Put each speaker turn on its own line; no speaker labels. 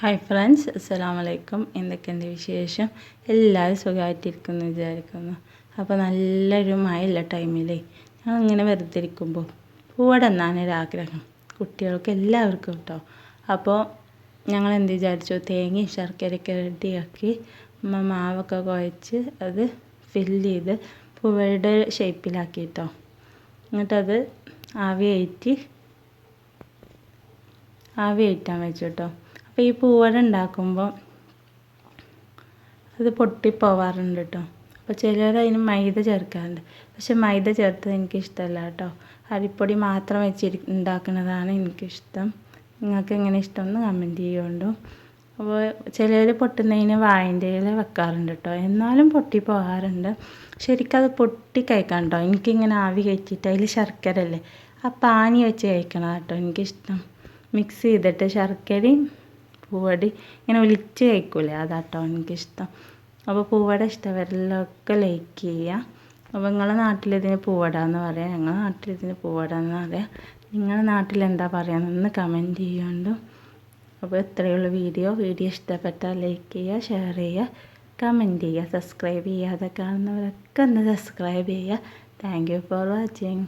Hi friends അസ്സലാം വലൈക്കും എന്തൊക്കെയുണ്ട് വിശേഷം? എല്ലാവരും സുഖമായിട്ടിരിക്കുന്നു വിചാരിക്കുന്നു. അപ്പോൾ നല്ലൊരു മഴയുള്ള ടൈമിലേ ഞങ്ങളിങ്ങനെ വെറുതെ ഇരിക്കുമ്പോൾ പൂവട എന്നാനൊരാഗ്രഹം കുട്ടികൾക്ക് എല്ലാവർക്കും കേട്ടോ അപ്പോൾ ഞങ്ങൾ എന്ത് വിചാരിച്ചു? തേങ്ങയും ശർക്കരയൊക്കെ റെഡിയാക്കി മാവൊക്കെ കുഴച്ച് അത് ഫില്ല് ചെയ്ത് പൂവയുടെ ഷേപ്പിലാക്കി കേട്ടോ എന്നിട്ടത് ആവിയേറ്റി ആവി കയറ്റാൻ വെച്ചു കേട്ടോ അപ്പോൾ ഈ പൂവട ഉണ്ടാക്കുമ്പോൾ അത് പൊട്ടിപ്പോവാറുണ്ട് കേട്ടോ അപ്പോൾ ചിലർ അതിന് മൈദ ചേർക്കാറുണ്ട്. പക്ഷെ മൈദ ചേർത്തത് എനിക്കിഷ്ടമല്ല കേട്ടോ അരിപ്പൊടി മാത്രം വെച്ച് ഉണ്ടാക്കുന്നതാണ് എനിക്കിഷ്ടം. നിങ്ങൾക്ക് എങ്ങനെ ഇഷ്ടമെന്ന് കമന്റ് ചെയ്യുകൊണ്ടു അപ്പോൾ ചിലർ പൊട്ടുന്നതിന് വാഴന്റെ ഇല വെക്കാറുണ്ട് കേട്ടോ എന്നാലും പൊട്ടി പോകാറുണ്ട് ശരിക്കും അത് പൊട്ടി കഴിക്കാൻ കേട്ടോ എനിക്കിങ്ങനെ ആവി കയറ്റിയിട്ട് അതിൽ ശർക്കര അല്ലേ ആ പാനി വെച്ച് കഴിക്കണം കേട്ടോ എനിക്കിഷ്ടം. മിക്സ് ചെയ്തിട്ട് ശർക്കരയും പൂവടി. ഇങ്ങനെ ഒലിച്ച് കഴിക്കൂലേ അതാട്ടോ എനിക്കിഷ്ടം. അപ്പോൾ പൂവട ഇഷ്ടവരെല്ലൊക്കെ ലൈക്ക് ചെയ്യുക അപ്പോൾ നിങ്ങളുടെ നാട്ടിലിതിന് പൂവട എന്ന് പറയാം. ഞങ്ങളുടെ നാട്ടിലിതിന് പൂവട എന്ന് പറയാം നിങ്ങളുടെ നാട്ടിൽ എന്താ പറയുന്നതെന്ന് കമന്റ് ചെയ്യുന്നുണ്ട് അപ്പോൾ ഇത്രയുള്ള വീഡിയോ. വീഡിയോ ഇഷ്ടപ്പെട്ടാൽ ലൈക്ക് ചെയ്യുക ഷെയർ ചെയ്യുക കമന്റ് ചെയ്യുക സബ്സ്ക്രൈബ് ചെയ്യാതെ കാണുന്നവരൊക്കെ ഒന്ന് സബ്സ്ക്രൈബ് ചെയ്യുക താങ്ക് യു ഫോർ വാച്ചിങ്